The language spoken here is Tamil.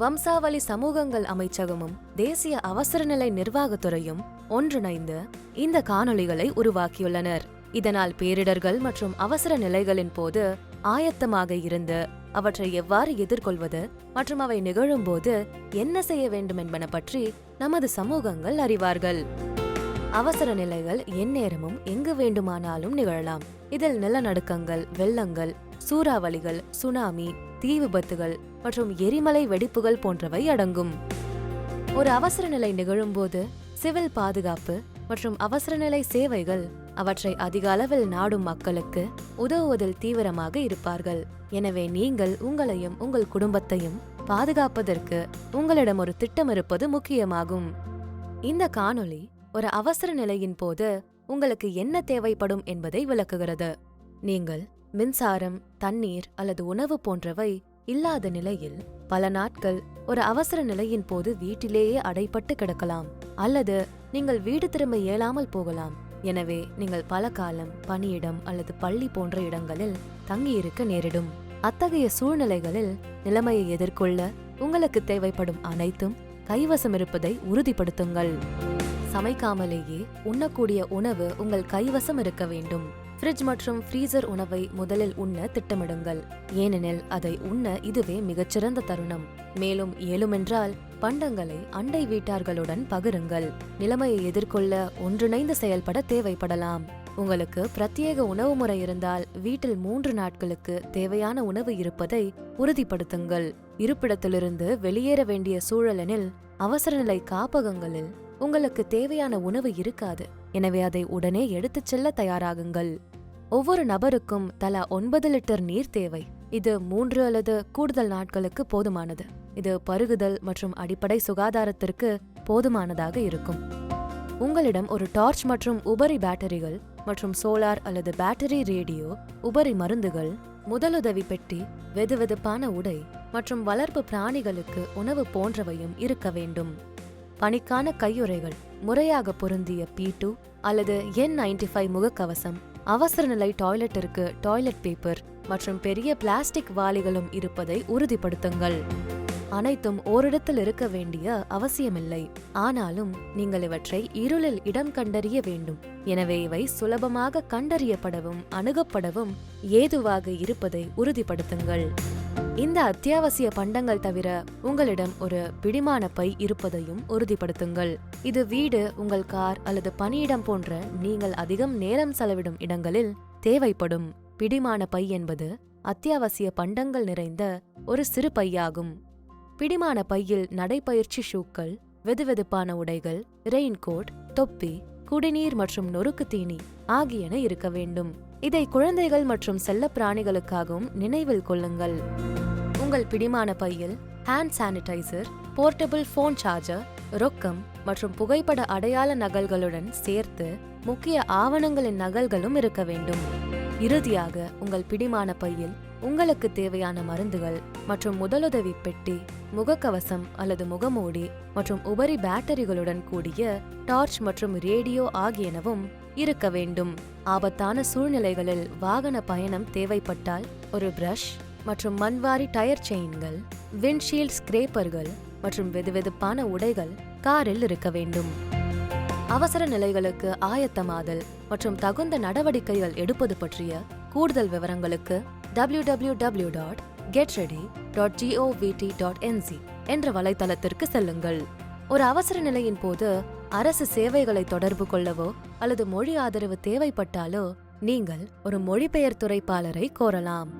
வம்சாவளி சமூகங்கள் அமைச்சகமும் தேசிய அவசரநிலை நிர்வாகத்துறையும் ஒன்றிணைந்து இந்த காணொளிகளை உருவாக்கியுள்ளனர். இதனால் பேரிடர்கள் மற்றும் அவசர நிலைகளின் போது ஆயத்தமாக இருந்து அவற்றை எவ்வாறு எதிர்கொள்வது மற்றும் அவை நிகழும்போது என்ன செய்ய வேண்டும் என்பன பற்றி நமது சமூகங்கள் அறிவார்கள். அவசர நிலைகள் எந்நேரமும் எங்கு வேண்டுமானாலும் நிகழலாம். இதில் நிலநடுக்கங்கள் வெள்ளங்கள் சூறாவளிகள் சுனாமி தீ விபத்துகள் மற்றும் எரிமலை வெடிப்புகள் போன்றவை அடங்கும். ஒரு அவசர நிலை நிகழும்போது சிவில் பாதுகாப்பு மற்றும் அவசரநிலை சேவைகள் அவற்றை அதிக அளவில் நாடும் மக்களுக்கு உதவுவதில் தீவிரமாக இருப்பார்கள். எனவே நீங்கள் உங்களையும் உங்கள் குடும்பத்தையும் பாதுகாப்பதற்கு உங்களிடம் ஒரு திட்டம் இருப்பது முக்கியமாகும். இந்த காணொளி ஒரு அவசர நிலையின் போது உங்களுக்கு என்ன தேவைப்படும் என்பதை விளக்குகிறது. நீங்கள் மின்சாரம் தண்ணீர் அல்லது உணவு போன்றவை இல்லாத நிலையில் பல நாட்கள் ஒரு அவசர நிலையின் போது வீட்டிலேயே அடைப்பட்டு கிடக்கலாம். அல்லது நீங்கள் வீடு திரும்ப இயலாமல் போகலாம். எனவே நீங்கள் பல காலம் பணியிடம் அல்லது பள்ளி போன்ற இடங்களில் தங்கியிருக்க நேரிடும். அத்தகைய சூழ்நிலைகளில் நிலைமையை எதிர்கொள்ள உங்களுக்கு தேவைப்படும் அனைத்தும் கைவசம் இருப்பதை உறுதிப்படுத்துங்கள். சமைக்காமலேயே உண்ணக்கூடிய உணவு உங்கள் கைவசம் இருக்க வேண்டும். ஃப்ரிட்ஜ் மற்றும் ஃப்ரீசர் உணவை முதலில் உண்ண திட்டமிடுங்கள். ஏனெனில் அதை உண்ண இதுவே மிகச்சிறந்த தருணம். மேலும் இயலுமென்றால் பண்டங்களை அண்டை வீட்டார்களுடன் பகிருங்கள். நிலைமையை எதிர்கொள்ள ஒன்றிணைந்து செயல்பட தேவைப்படலாம். உங்களுக்கு பிரத்யேக உணவு முறை இருந்தால் வீட்டில் மூன்று நாட்களுக்கு தேவையான உணவு இருப்பதை உறுதிப்படுத்துங்கள். இருப்பிடத்திலிருந்து வெளியேற வேண்டிய சூழலெனில் அவசரநிலை காப்பகங்களில் உங்களுக்கு தேவையான உணவு இருக்காது. எனவே அதை உடனே எடுத்துச் செல்ல தயாராகுங்கள். ஒவ்வொரு நபருக்கும் தலா ஒன்பது லிட்டர் நீர் தேவை. இது மூன்று அல்லது கூடுதல் நாட்களுக்கு போதுமானது. இது பருகுதல் மற்றும் அடிப்படை சுகாதாரத்திற்கு போதுமானதாக இருக்கும். உங்களிடம் ஒரு டார்ச் மற்றும் உபரி பேட்டரிகள் மற்றும் சோலார் அல்லது பேட்டரி ரேடியோ உபரி மருந்துகள் முதலுதவி பெட்டி வெதுவெதுப்பான உடை மற்றும் வளர்ப்பு பிராணிகளுக்கு உணவு போன்றவையும் இருக்க வேண்டும். பணிக்கான கையுறைகள் முறையாக பொருந்திய பி டூ அல்லது என் நைன்டி ஃபைவ் முகக்கவசம் அவசரநிலை டாய்லெட்டிற்கு டாய்லெட் பேப்பர் மற்றும் பெரிய பிளாஸ்டிக் வாளிகளும் இருப்பதை உறுதிப்படுத்துங்கள். அனைத்தும் ஓரிடத்தில் இருக்க வேண்டிய அவசியமில்லை. ஆனாலும் நீங்கள் இவற்றை இருளில் இடம் கண்டறிய வேண்டும். எனவே இவை சுலபமாக கண்டறியப்படவும் அணுகப்படவும் ஏதுவாக இருப்பதை உறுதிப்படுத்துங்கள். இந்த அத்தியாவசிய பண்டங்கள் தவிர உங்களிடம் ஒரு பிடிமான பை இருப்பதையும் உறுதிப்படுத்துங்கள். இது வீடு உங்கள் கார் அல்லது பணியிடம் போன்ற நீங்கள் அதிகம் நேரம் செலவிடும் இடங்களில் தேவைப்படும். பிடிமான பை என்பது அத்தியாவசிய பண்டங்கள் நிறைந்த ஒரு சிறு பையாகும். பிடிமான பையில் நடைப்பயிற்சி ஷூக்கள் வெதுவெதுப்பான உடைகள் ரெயின்கோட் தொப்பி குடிநீர் மற்றும் நொறுக்கு தீனி ஆகியன இருக்க வேண்டும். இதை குழந்தைகள் மற்றும் செல்ல பிராணிகளுக்காகவும் நினைவில் கொள்ளுங்கள். உங்கள் பிடிமான பையில் hand sanitiser portable phone charger ரொக்கம் மற்றும் புகைப்பட அடையாள நகல்களுடன் சேர்த்து முக்கிய ஆவணங்களின் நகல்களும் இருக்க வேண்டும். இறுதியாக உங்கள் பிடிமான பையில் உங்களுக்கு தேவையான மருந்துகள் மற்றும் முதலுதவி பெட்டி முகக்கவசம் அல்லது முகமூடி மற்றும் உபரி பேட்டரிகளுடன் கூடிய டார்ச் மற்றும் ரேடியோ ஆகியனவும் இருக்க வேண்டும். ஆபத்தான சூழ்நிலைகளில் வாகன பயணம் தேவைப்பட்டால் ஒரு பிரஷ் மற்றும் மண்வாரி டயர் செயின்கள் விண்ட்ஷீல்ட் ஸ்கிரேப்பர்கள் மற்றும் வெதுவெதுப்பான உடைகள் காரில் இருக்க வேண்டும். அவசர நிலைகளுக்கு ஆயத்தமாதல் மற்றும் தகுந்த நடவடிக்கைகள் எடுப்பது பற்றிய கூடுதல் விவரங்களுக்கு www.getready.govt.nz dot get ready dot G O V T dot N C என்ற வலைத்தளத்திற்கு செல்லுங்கள். ஒரு அவசர நிலையின் போது அரசு சேவைகளை தொடர்பு கொள்ளவோ அல்லது மொழி ஆதரவு தேவைப்பட்டாலோ நீங்கள் ஒரு மொழிபெயர்த்துறைப்பாளரை கோரலாம்.